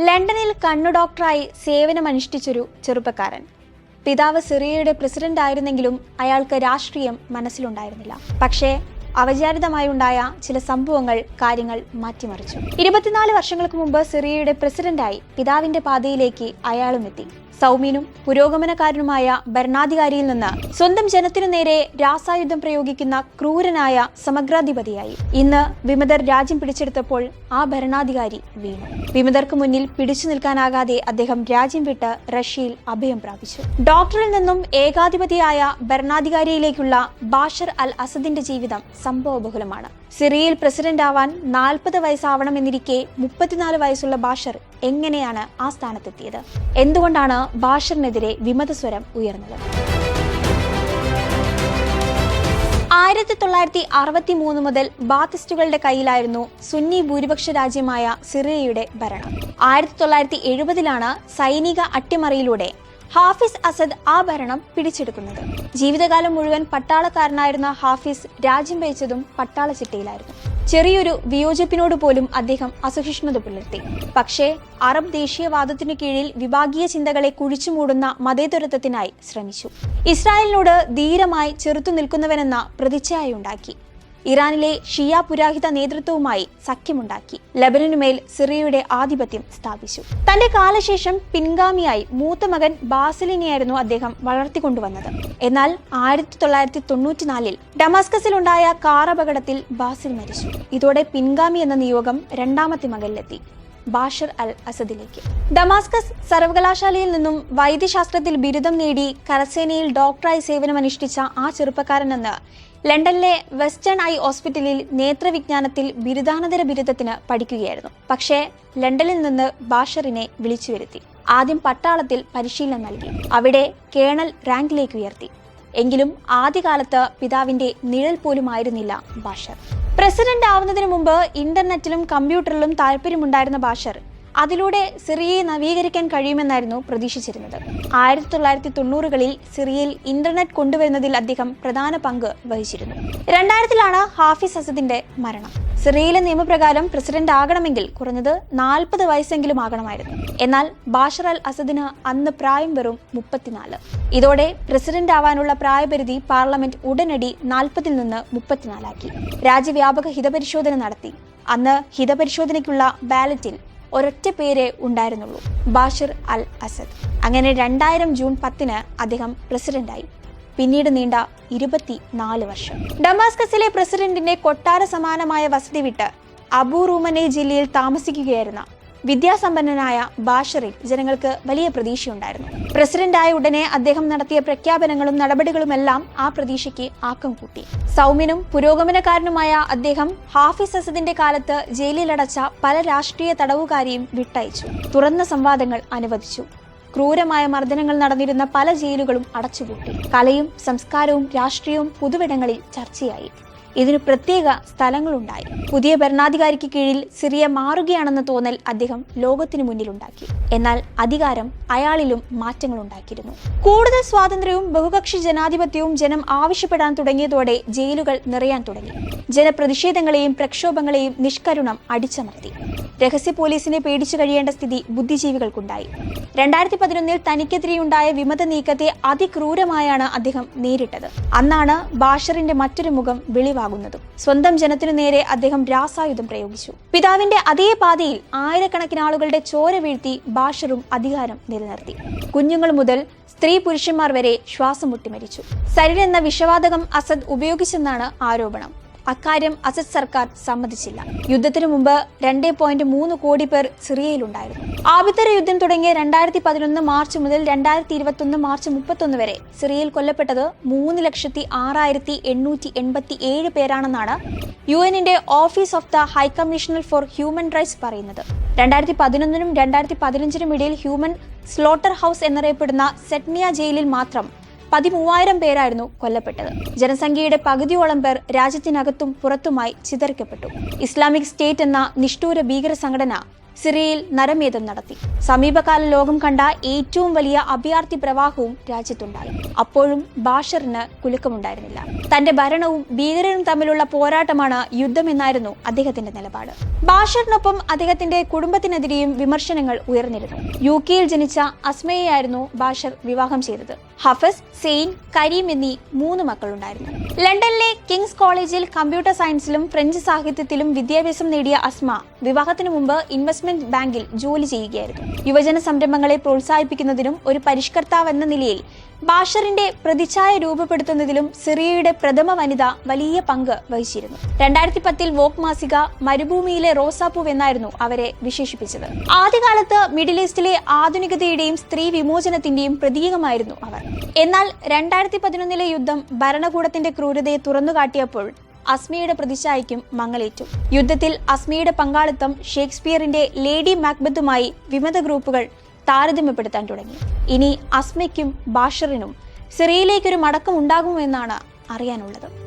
ലണ്ടനിൽ കണ്ണു ഡോക്ടറായി സേവനമനുഷ്ഠിച്ചൊരു ചെറുപ്പക്കാരൻ. പിതാവ് സിറിയയുടെ പ്രസിഡന്റ് ആയിരുന്നെങ്കിലും അയാൾക്ക് രാഷ്ട്രീയം മനസ്സിലുണ്ടായിരുന്നില്ല. പക്ഷേ അവചാരിതമായുണ്ടായ ചില സംഭവങ്ങൾ കാര്യങ്ങൾ മാറ്റിമറിച്ചു. ഇരുപത്തിനാല് വർഷങ്ങൾക്ക് മുമ്പ് സിറിയയുടെ പ്രസിഡന്റായി പിതാവിന്റെ പാതയിലേക്ക് അയാളും എത്തി. സൗമ്യനും പുരോഗമനക്കാരനുമായ ഭരണാധികാരിയിൽ നിന്ന് സ്വന്തം ജനത്തിനു നേരെ രാസായുധം പ്രയോഗിക്കുന്ന ക്രൂരനായ സമഗ്രാധിപതിയായി. ഇന്ന് വിമതർ രാജ്യം പിടിച്ചെടുത്തപ്പോൾ ആ ഭരണാധികാരി വീണു. വിമതർക്ക് മുന്നിൽ പിടിച്ചു നിൽക്കാനാകാതെ അദ്ദേഹം രാജ്യം വിട്ട് റഷ്യയിൽ അഭയം പ്രാപിച്ചു. ഡോക്ടറിൽ നിന്നും ഏകാധിപതിയായ ഭരണാധികാരിയിലേക്കുള്ള ബാഷർ അൽ അസദിന്റെ ജീവിതം സംഭവബഹുലമാണ്. സിറിയയിൽ പ്രസിഡന്റ് ആവാൻ നാൽപ്പത് വയസ്സാവണമെന്നിരിക്കെ മുപ്പത്തിനാല് വയസ്സുള്ള ബാഷർ എങ്ങനെയാണ് ആ സ്ഥാനത്തെത്തിയത്? എന്തുകൊണ്ടാണ് ബാഷറിനെതിരെ വിമതസ്വരം ഉയർന്നത്? ആയിരത്തി തൊള്ളായിരത്തി അറുപത്തി മൂന്ന് മുതൽ ബാത്തിസ്റ്റുകളുടെ കയ്യിലായിരുന്നു സുന്നി ഭൂരിപക്ഷ രാജ്യമായ സിറിയയുടെ ഭരണം. ആയിരത്തി തൊള്ളായിരത്തി എഴുപതിലാണ് സൈനിക അട്ടിമറിയിലൂടെ ഹാഫിസ് അസദ് ആ ഭരണം പിടിച്ചെടുക്കുന്നത്. ജീവിതകാലം മുഴുവൻ പട്ടാളക്കാരനായിരുന്ന ഹാഫിസ് രാജ്യം ഭരിച്ചതും പട്ടാള ചിട്ടയിലായിരുന്നു ചെറിയൊരു വിയോജിപ്പിനോട് പോലും അദ്ദേഹം അസഹിഷ്ണുത പുലർത്തി. പക്ഷേ അറബ് ദേശീയവാദത്തിനു കീഴിൽ വിഭാഗീയ ചിന്തകളെ കുഴിച്ചുമൂടുന്ന മതേതരത്വത്തിനായി ശ്രമിച്ചു. ഇസ്രായേലിനോട് ധീരമായി ചെറുത്തു നിൽക്കുന്നവനെന്ന പ്രതിച്ഛായുണ്ടാക്കി ഇറാനിലെ ഷിയ പുരാഹിത നേതൃത്വവുമായി സഖ്യമുണ്ടാക്കി. ലബനനുമേൽ സിറിയയുടെ ആധിപത്യം സ്ഥാപിച്ചു. തന്റെ കാലശേഷം പിൻഗാമിയായി മൂത്ത മകൻ ബാസിലിനെയായിരുന്നു അദ്ദേഹം വളർത്തിക്കൊണ്ടുവന്നത്. എന്നാൽ ആയിരത്തി തൊള്ളായിരത്തി തൊണ്ണൂറ്റിനാലിൽ ഡമാസ്കസിലുണ്ടായ കാർ അപകടത്തിൽ ബാസിൽ മരിച്ചു. ഇതോടെ പിൻഗാമി എന്ന നിയോഗം രണ്ടാമത്തെ മകനിലെത്തി. Bashar al അസദിലേക്ക്. ഡമാസ്കസ് സർവകലാശാലയിൽ നിന്നും വൈദ്യശാസ്ത്രത്തിൽ ബിരുദം നേടി കരസേനയിൽ ഡോക്ടറായി സേവനമനുഷ്ഠിച്ച ആ ചെറുപ്പക്കാരനെന്ന് ലണ്ടനിലെ വെസ്റ്റേൺ ഐ ഹോസ്പിറ്റലിൽ നേത്രവിജ്ഞാനത്തിൽ ബിരുദാനന്തര ബിരുദത്തിന് പഠിക്കുകയായിരുന്നു. പക്ഷേ ലണ്ടനിൽ നിന്ന് ബാഷറിനെ വിളിച്ചു വരുത്തി ആദ്യം പട്ടാളത്തിൽ പരിശീലനം നൽകി. അവിടെ കേണൽ റാങ്കിലേക്ക് ഉയർത്തി. എങ്കിലും ആദ്യകാലത്ത് പിതാവിന്റെ നിഴൽ പോലുമായിരുന്നില്ല ബാഷർ. പ്രസിഡന്റ് ആവുന്നതിന് മുമ്പ് ഇന്റർനെറ്റിലും കമ്പ്യൂട്ടറിലും താല്പര്യമുണ്ടായിരുന്ന ബാഷർ. അതിലൂടെ സിറിയയെ നവീകരിക്കാൻ കഴിയുമെന്നായിരുന്നു പ്രതീക്ഷിച്ചിരുന്നത്. ആയിരത്തി തൊള്ളായിരത്തി തൊണ്ണൂറുകളിൽ സിറിയയിൽ ഇന്റർനെറ്റ് കൊണ്ടുവരുന്നതിൽ അദ്ദേഹം പ്രധാന പങ്ക് വഹിച്ചിരുന്നു. രണ്ടായിരത്തിലാണ് ഹാഫിസ് അസദിന്റെ മരണം. സിറിയയിലെ നിയമപ്രകാരം പ്രസിഡന്റ് ആകണമെങ്കിൽ കുറഞ്ഞത് നാൽപ്പത് വയസ്സെങ്കിലും ആകണമായിരുന്നു. എന്നാൽ ബാഷർ അൽ അസദിന് അന്ന് പ്രായം വെറും മുപ്പത്തിനാല്. ഇതോടെ പ്രസിഡന്റ് ആവാനുള്ള പ്രായപരിധി പാർലമെന്റ് ഉടനടി നാൽപ്പതിൽ നിന്ന് മുപ്പത്തിനാലാക്കി. രാജ്യവ്യാപക ഹിതപരിശോധന നടത്തി. അന്ന് ഹിതപരിശോധനയ്ക്കുള്ള ബാലറ്റിൽ ഒരൊറ്റ പേരേ ഉണ്ടായിരുന്നുള്ളൂ. Bashar al Assad. അങ്ങനെ രണ്ടായിരം ജൂൺ പത്തിന് അദ്ദേഹം പ്രസിഡന്റായി. പിന്നീട് നീണ്ട ഇരുപത്തി നാല് വർഷം. ഡമാസ്കസിലെ പ്രസിഡന്റിന്റെ കൊട്ടാര സമാനമായ വസതി വിട്ട് അബൂറൂമനെ ജില്ലയിൽ താമസിക്കുകയായിരുന്ന വിദ്യാസമ്പന്നനായ ബാഷറിൽ ജനങ്ങൾക്ക് വലിയ പ്രതീക്ഷയുണ്ടായിരുന്നു. പ്രസിഡന്റായ ഉടനെ അദ്ദേഹം നടത്തിയ പ്രഖ്യാപനങ്ങളും നടപടികളുമെല്ലാം ആ പ്രതീക്ഷയ്ക്ക് ആക്കം കൂട്ടി. സൗമ്യനും പുരോഗമനക്കാരനുമായ അദ്ദേഹം ഹാഫിസ് അസദിന്റെ കാലത്ത് ജയിലിലടച്ച പല രാഷ്ട്രീയ തടവുകാരെയും വിട്ടയച്ചു. തുറന്ന സംവാദങ്ങൾ അനുവദിച്ചു. ക്രൂരമായ മർദ്ദനങ്ങൾ നടന്നിരുന്ന പല ജയിലുകളും അടച്ചുപൂട്ടി. കലയും സംസ്കാരവും രാഷ്ട്രീയവും പുതുവിടങ്ങളിൽ ചർച്ചയായി. ഇതിനു പ്രത്യേക സ്ഥലങ്ങളുണ്ടായി. പുതിയ ഭരണാധികാരിക്ക് കീഴിൽ സിറിയ മാറുകയാണെന്ന തോന്നൽ അദ്ദേഹം ലോകത്തിനു മുന്നിലുണ്ടാക്കി. എന്നാൽ അധികാരം അയാളിലും മാറ്റങ്ങൾ ഉണ്ടാക്കിയിരുന്നു കൂടുതൽ സ്വാതന്ത്ര്യവും ബഹുകക്ഷി ജനാധിപത്യവും ജനം ആവശ്യപ്പെടാൻ തുടങ്ങിയതോടെ ജയിലുകൾ നിറയാൻ തുടങ്ങി. ജനപ്രതിഷേധങ്ങളെയും പ്രക്ഷോഭങ്ങളെയും നിഷ്കരുണം അടിച്ചമർത്തി. രഹസ്യ പോലീസിനെ പേടിച്ചു കഴിയേണ്ട സ്ഥിതി ബുദ്ധിജീവികൾക്കുണ്ടായി. രണ്ടായിരത്തി പതിനൊന്നിൽ തനിക്കെതിരെയുണ്ടായ വിമത നീക്കത്തെ അതിക്രൂരമായാണ് അദ്ദേഹം നേരിട്ടത്. അന്നാണ് ബാഷറിന്റെ മറ്റൊരു മുഖം വെളിവാകുന്നതും സ്വന്തം ജനത്തിനു നേരെ അദ്ദേഹം രാസായുധം പ്രയോഗിച്ചു. പിതാവിന്റെ അതേ പാതയിൽ ആയിരക്കണക്കിന് ആളുകളുടെ ചോര വീഴ്ത്തി ബാഷറും അധികാരം നിലനിർത്തി. കുഞ്ഞുങ്ങൾ മുതൽ സ്ത്രീ പുരുഷന്മാർ വരെ ശ്വാസം മുട്ടി മരിച്ചു. സരിൻ എന്ന വിഷവാതകം അസദ് ഉപയോഗിച്ചെന്നാണ് ആരോപണം. അക്കാര്യം അസദ് സർക്കാർ സമ്മതിച്ചില്ല. യുദ്ധത്തിനു മുമ്പ് രണ്ട് പോയിന്റ് മൂന്ന് കോടി പേർ സിറിയയിലുണ്ടായിരുന്നു. ആഭ്യന്തര യുദ്ധം തുടങ്ങിയ രണ്ടായിരത്തി പതിനൊന്ന് മാർച്ച് മുതൽ രണ്ടായിരത്തി ഇരുപത്തൊന്ന് മാർച്ച് മുപ്പത്തൊന്ന് വരെ സിറിയയിൽ കൊല്ലപ്പെട്ടത് മൂന്ന് ലക്ഷത്തി ആറായിരത്തി എണ്ണൂറ്റി എൺപത്തി ഏഴ് പേരാണെന്നാണ് യു എന്നിന്റെ office of the high commissioner for human rights പറയുന്നത്. രണ്ടായിരത്തി പതിനൊന്നിനും രണ്ടായിരത്തി പതിനഞ്ചിനും ഇടയിൽ ഹ്യൂമൻ സ്ലോട്ടർ ഹൗസ് എന്നറിയപ്പെടുന്ന സെറ്റ്നിയ ജയിലിൽ മാത്രം പതിമൂവായിരം പേരായിരുന്നു കൊല്ലപ്പെട്ടത്. ജനസംഖ്യയുടെ പകുതിയോളം പേർ രാജ്യത്തിനകത്തും പുറത്തുമായി ചിതറിക്കപ്പെട്ടു. ഇസ്ലാമിക് സ്റ്റേറ്റ് എന്ന നിഷ്ഠൂര ഭീകര സംഘടന സിറിയയിൽ നരമേധം നടത്തി. സമീപകാല ലോകം കണ്ട ഏറ്റവും വലിയ അഭയാർത്ഥി പ്രവാഹവും രാജ്യത്തുണ്ടായി. അപ്പോഴും ബാഷറിന് കുലുക്കമുണ്ടായിരുന്നില്ല. തന്റെ ഭരണവും ഭീകരരും തമ്മിലുള്ള പോരാട്ടമാണ് യുദ്ധമെന്നായിരുന്നു അദ്ദേഹത്തിന്റെ നിലപാട്. ബാഷറിനൊപ്പം അദ്ദേഹത്തിന്റെ കുടുംബത്തിനെതിരെയും വിമർശനങ്ങൾ ഉയർന്നിരുന്നു. യു കെയിൽ ജനിച്ച അസ്മയെയായിരുന്നു ബാഷർ വിവാഹം ചെയ്തത്. ഹഫസ് സെയിൻ കരീം എന്നീ മൂന്ന് മക്കളുണ്ടായിരുന്നു. ലണ്ടനിലെ കിങ്സ് കോളേജിൽ കമ്പ്യൂട്ടർ സയൻസിലും ഫ്രഞ്ച് സാഹിത്യത്തിലും വിദ്യാഭ്യാസം നേടിയ അസ്മ വിവാഹത്തിനു മുമ്പ് ഇൻവെസ്റ്റ്മെന്റ് ബാങ്കിൽ ജോലി ചെയ്യുകയായിരുന്നു. യുവജന സംരംഭങ്ങളെ പ്രോത്സാഹിപ്പിക്കുന്നതിനും ഒരു പരിഷ്കർത്താവ് എന്ന നിലയിൽ ബാഷറിന്റെ പ്രതിച്ഛായ രൂപപ്പെടുത്തുന്നതിലും സിറിയയുടെ പ്രഥമ വനിത വലിയ പങ്ക് വഹിച്ചിരുന്നു. രണ്ടായിരത്തി പത്തിൽ വോക്ക് മാസിക മരുഭൂമിയിലെ റോസാപ്പൂവ് എന്നായിരുന്നു അവരെ വിശേഷിപ്പിച്ചത്. ആദ്യകാലത്ത് മിഡിൽ ഈസ്റ്റിലെ ആധുനികതയുടെയും സ്ത്രീ വിമോചനത്തിന്റെയും പ്രതീകമായിരുന്നു അവർ. എന്നാൽ രണ്ടായിരത്തി പതിനൊന്നിലെ യുദ്ധം ഭരണകൂടത്തിന്റെ ക്രൂരതയെ തുറന്നുകാട്ടിയപ്പോൾ അസ്മിയുടെ പ്രതിച്ഛായയ്ക്കും മങ്ങലേറ്റു. യുദ്ധത്തിൽ അസ്മിയുടെ പങ്കാളിത്തം ഷേക്സ്പിയറിന്റെ ലേഡി മാക്ബത്തുമായി വിമത ഗ്രൂപ്പുകൾ താരതമ്യപ്പെടുത്താൻ തുടങ്ങി. ഇനി അസ്മയ്ക്കും ബാഷറിനും സിറിയയിലേക്കൊരു മടക്കം ഉണ്ടാകുമെന്നാണ് അറിയാനുള്ളത്.